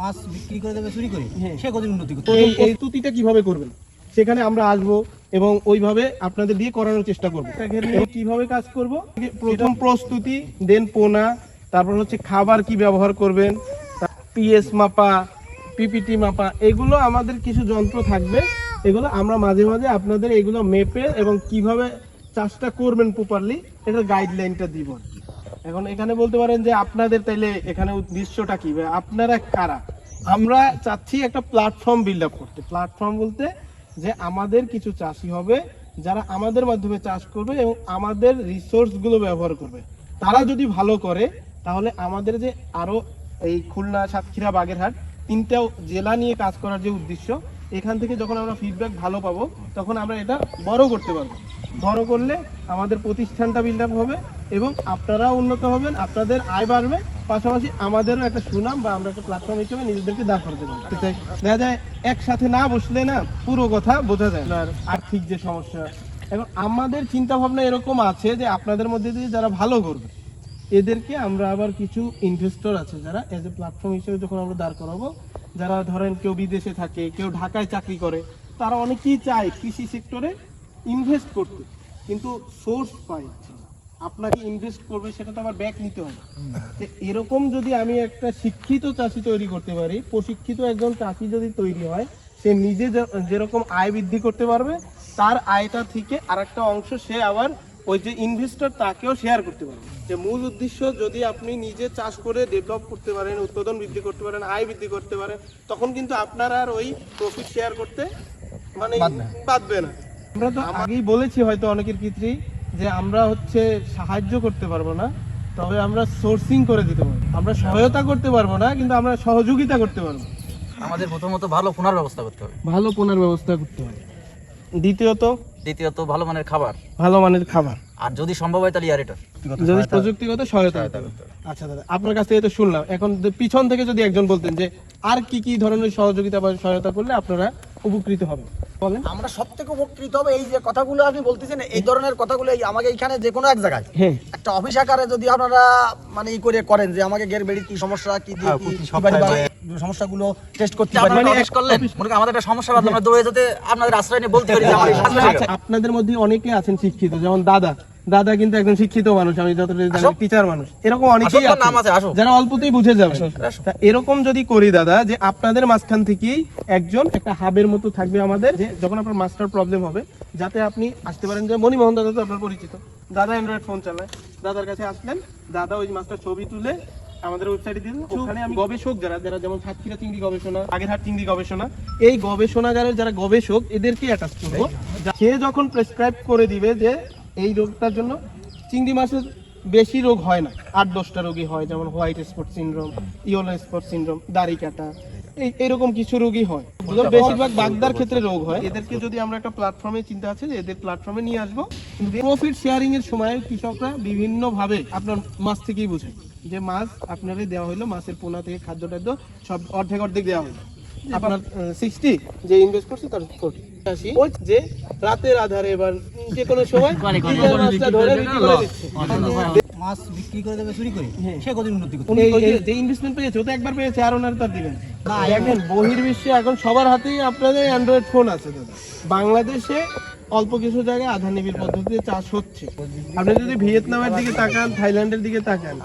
মাছ বিক্রি করে দেবে চুরি করে হ্যাঁ। সে উন্নতি করতে এই এই প্রস্তুতিটা কীভাবে করবেন? সেখানে আমরা আসব এবং ওইভাবে আপনাদের দিয়ে করানোর চেষ্টা করব। কীভাবে কাজ করব? প্রথম প্রস্তুতি দেন পোনা তারপর হচ্ছে খাবার কি ব্যবহার করবেন পিএস মাপা পিপিটি মাপা এগুলো আমাদের কিছু যন্ত্র থাকবে। এগুলো আমরা মাঝে মাঝে আপনাদের এগুলো মেপে এবং কীভাবে চাষটা করবেন প্রপারলি এটার গাইডলাইনটা দিব আর কি। এখন এখানে বলতে পারেন যে আপনাদের তাইলে এখানে উদ্দেশ্যটা কি? আপনারা কারা? আমরা চাচ্ছি একটা প্ল্যাটফর্ম বিল্ড আপ করতে। প্ল্যাটফর্ম বলতে যে আমাদের কিছু চাষি হবে, যারা আমাদের মাধ্যমে চাষ করবে এবং আমাদের রিসোর্সগুলো ব্যবহার করবে। তারা যদি ভালো করে, তাহলে আমাদের যে আরও এই খুলনা, সাতক্ষীরা, বাগেরহাট তিনটা জেলা নিয়ে কাজ করার যে উদ্দেশ্য, এখান থেকে যখন আমরা ফিডব্যাক ভালো পাবো, তখন আমরা এটা বড় করতে পারব। বড় করলে আমাদের প্রতিষ্ঠানটা বিল্ড আপ হবে এবং আপনারাও উন্নত হবেন, আপনাদের আয় বাড়বে, পাশাপাশি আমাদেরও একটা সুনাম বা আমরা একটা প্ল্যাটফর্ম হিসেবে নিজেদেরকে দাঁড় করতে তাই দেখা যায়, একসাথে না বসলে না পুরো কথা বোঝা যায় আর আর্থিক যে সমস্যা, এখন আমাদের চিন্তা ভাবনা এরকম আছে যে আপনাদের মধ্যে দিয়ে যারা ভালো করবে, এদেরকে আমরা আবার কিছু ইনভেস্টর আছে যারা এজ এ প্ল্যাটফর্ম হিসেবে যখন আমরা দাঁড় করাবো, যারা ধরেন কেউ বিদেশে থাকে, কেউ ঢাকায় চাকরি করে, তারা অনেকেই চায় কৃষি সেক্টরে ইনভেস্ট করতে, কিন্তু সোর্স না। আপনাকে ইনভেস্ট করবে সেটা তো আমার ব্যাক নিতে হবে। এরকম যদি আমি একটা শিক্ষিত চাষি তৈরি করতে পারি প্রশিক্ষিত একজন চাষি যদি তৈরি হয় সে নিজে যেরকম আয় বৃদ্ধি করতে পারবে তার আয়টা থেকে আরেকটা অংশ সে আবার ওই যে ইনভেস্টর তাকেও শেয়ার করতে পারবে। যে মূল উদ্দেশ্য যদি আপনি নিজে চাষ করে ডেভেলপ করতে পারেন উৎপাদন বৃদ্ধি করতে পারেন আয় বৃদ্ধি করতে পারেন তখন কিন্তু আপনার আর ওই প্রফিট শেয়ার করতে মানে বাঁধবে না। আমরা তো আগেই বলেছি হয়তো অনেকের ক্ষেত্রেই যে আমরা হচ্ছে সাহায্য করতে পারব না তবে আমরা সোর্সিং করে দিতে পারব। আমরা সহায়তা করতে পারব না কিন্তু আমরা সহযোগিতা করতে পারব। আমাদের প্রথমত ভালো পুনর ব্যবস্থা করতে হবে। ভালো পোনার ব্যবস্থা করতে হবে। দ্বিতীয়ত? দ্বিতীয়ত ভালো মানের খাবার। ভালো মানের খাবার। আর যদি সম্ভব হয় তাহলে ইয়ারেটার। যদি প্রযুক্তিগত সহায়তা। আচ্ছা দাদা আপনার কাছ থেকে তো শুনলাম। এখন পিছন থেকে যদি একজন বলতেন যে আর কি কি ধরনের সহযোগিতা বা সহায়তা করলে আপনারা উপকৃত হবেন? আমরা সব থেকে উপকৃত হবে এই যে কথাগুলো আপনি বলতেছেন এই ধরনের কথাগুলো আমাকে এখানে যে কোনো এক জায়গায়। হ্যাঁ। একটা অফিস আকারে যদি আপনারা মানে ই করে করেন যে আমাকে গের বেড়ি কি সমস্যা কি দিয়ে বা সমস্যাগুলো টেস্ট করতে পারি আপনারা মানে করলেন মনে আমাদের একটা সমস্যা বাদে আমরা দৌড়ে যেতে আপনাদের আশ্রয় নিয়ে বলতে পারি সমস্যা আচ্ছা, আপনাদের মধ্যে অনেকে আছেন শিক্ষিত যেমন দাদা। দাদা কিন্তু একজন শিক্ষিত মানুষ আমি যতটা জানি টিচার মানুষ। এরকম অনেকেই। যারা অল্পতেই বুঝে যাবে। এরকম যদি করি দাদা যে আপনাদের মাঝখান থেকেই একজন একটা হাবের মতো থাকবে আমাদের যে যখন আপনার মাস্টার প্রবলেম হবে যাতে আপনি আসতে পারেন যে মণিমোহন দাদা তো আপনার পরিচিত। দাদা অ্যান্ড্রয়েড ফোন চালায়। দাদার কাছে আসলেন দাদা ওই মাস্টার ছবি তুলে আমাদের ওয়েবসাইটে দিন ওখানে আমি গবেষক যারা যারা যেমন সাতক্ষীরা চিংড়ি গবেষণা আগেরহাট চিংড়ি গবেষণা এই গবেষণাগারের যারা গবেষক এদেরকে অ্যাটাচ করব। সে যখন প্রেসক্রাইব করে দিবে যে এই রোগটার জন্য চিংড়ি মাছের বেশি রোগ হয় না। আট দশটা রোগী হয় যেমন white spot syndrome yellow spot syndrome দাড়ি কাটা এই এরকম কিছু রোগী হয়। বেশিরভাগ বাগদার ক্ষেত্রে রোগ হয়। এদেরকে যদি আমরা একটা প্ল্যাটফর্মে চিন্তা আছে যে এদের প্ল্যাটফর্মে নিয়ে আসব প্রফিট শেয়ারিং এর সময় কৃষকরা বিভিন্ন ভাবে আপনার মাছ থেকেই বুঝে যে মাছ আপনারে দেওয়া হলো মাছের পোনা থেকে খাদ্য টাদ্য সব অর্ধেক অর্ধেক দেওয়া হলো আপনার সিক্সটি যে ইনভেস্ট করছে তার ফোর্টি যে রাতের আধারে এবার যে কোনো সময় ধরে বিক্রি করে দিচ্ছে। মাছ বিক্রি করে দেবে চুরি করে। হ্যাঁ। সে কদিন উন্নতি উনি যে- ইনভেস্টমেন্ট পেয়েছে তো একবার পেয়েছে আর ওনার তার দিবেন দেখেন বহির্বিশ্বে এখন সবার হাতেই আপনাদের অ্যান্ড্রয়েড ফোন আছে দাদা। বাংলাদেশে অল্প কিছু জায়গায় আধা নিবিড় পদ্ধতিতে চাষ হচ্ছে। আপনি যদি ভিয়েতনামের দিকে তাকান থাইল্যান্ডের দিকে তাকান।